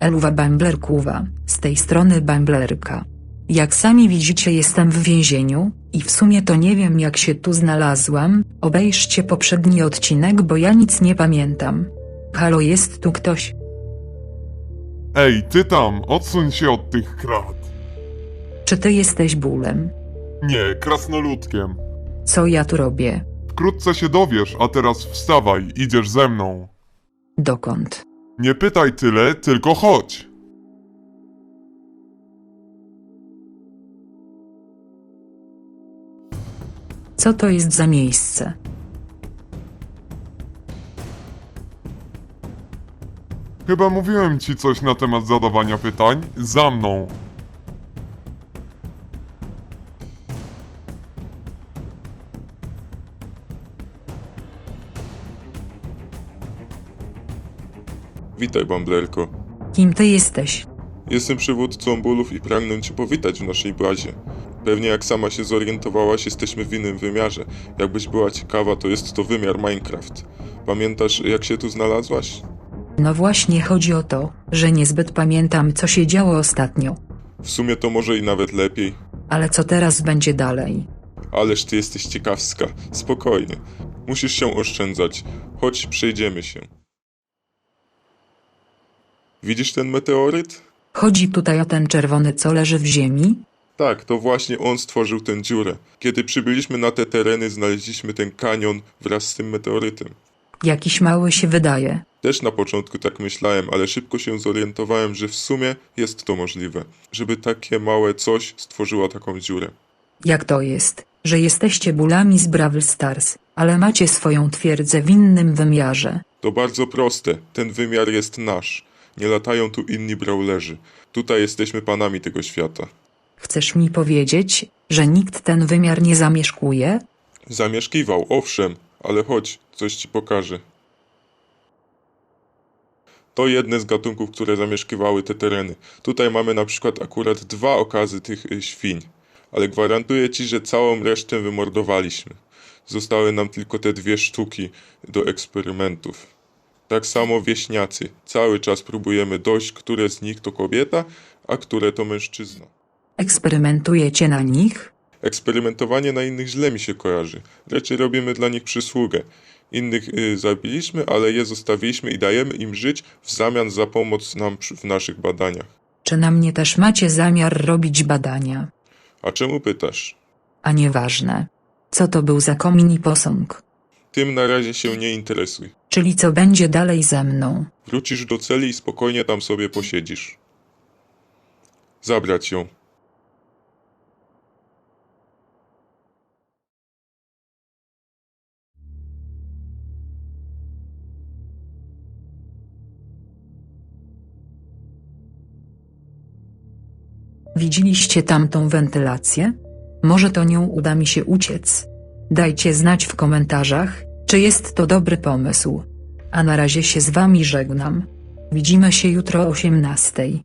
Eluwa Bamblerkuwa, z tej strony Bamblerka. Jak sami widzicie jestem w więzieniu, i w sumie to nie wiem jak się tu znalazłam, obejrzcie poprzedni odcinek bo ja nic nie pamiętam. Halo jest tu ktoś? Ej, ty tam, odsuń się od tych krat. Czy ty jesteś bólem? Nie, krasnoludkiem. Co ja tu robię? Wkrótce się dowiesz, a teraz wstawaj, idziesz ze mną. Dokąd? Nie pytaj tyle, tylko chodź. Co to jest za miejsce? Chyba mówiłem ci coś na temat zadawania pytań. Za mną. Witaj, Bamblerko. Kim ty jesteś? Jestem przywódcą bólów i pragnę Cię powitać w naszej bazie. Pewnie jak sama się zorientowałaś, jesteśmy w innym wymiarze. Jakbyś była ciekawa, to jest to wymiar Minecraft. Pamiętasz, jak się tu znalazłaś? No właśnie chodzi o to, że niezbyt pamiętam co się działo ostatnio. W sumie to może i nawet lepiej. Ale co teraz będzie dalej? Ależ Ty jesteś ciekawska. Spokojnie. Musisz się oszczędzać. Chodź, przejdziemy się. Widzisz ten meteoryt? Chodzi tutaj o ten czerwony co leży w ziemi? Tak, to właśnie on stworzył tę dziurę. Kiedy przybyliśmy na te tereny, znaleźliśmy ten kanion wraz z tym meteorytem. Jakiś mały się wydaje. Też na początku tak myślałem, ale szybko się zorientowałem, że w sumie jest to możliwe, żeby takie małe coś stworzyło taką dziurę. Jak to jest, że jesteście bólami z Brawl Stars, ale macie swoją twierdzę w innym wymiarze? To bardzo proste, ten wymiar jest nasz. Nie latają tu inni brawlerzy. Tutaj jesteśmy panami tego świata. Chcesz mi powiedzieć, że nikt ten wymiar nie zamieszkuje? Zamieszkiwał, owszem, ale chodź, coś ci pokażę. To jedne z gatunków, które zamieszkiwały te tereny. Tutaj mamy na przykład akurat dwa okazy tych y, świń, ale gwarantuję ci, że całą resztę wymordowaliśmy. Zostały nam tylko te dwie sztuki do eksperymentów. Tak samo wieśniacy. Cały czas próbujemy dojść, które z nich to kobieta, a które to mężczyzna. Eksperymentujecie na nich? Eksperymentowanie na innych źle mi się kojarzy. Raczej robimy dla nich przysługę. Innych y, zabiliśmy, ale je zostawiliśmy i dajemy im żyć w zamian za pomoc nam przy, w naszych badaniach. Czy na mnie też macie zamiar robić badania? A czemu pytasz? A nieważne. Co to był za komin i posąg? Tym na razie się nie interesuj. Czyli co będzie dalej ze mną? Wrócisz do celi i spokojnie tam sobie posiedzisz. Zabrać ją. Widzieliście tamtą wentylację? Może to nią uda mi się uciec. Dajcie znać w komentarzach, czy jest to dobry pomysł. A na razie się z wami żegnam. Widzimy się jutro o 18.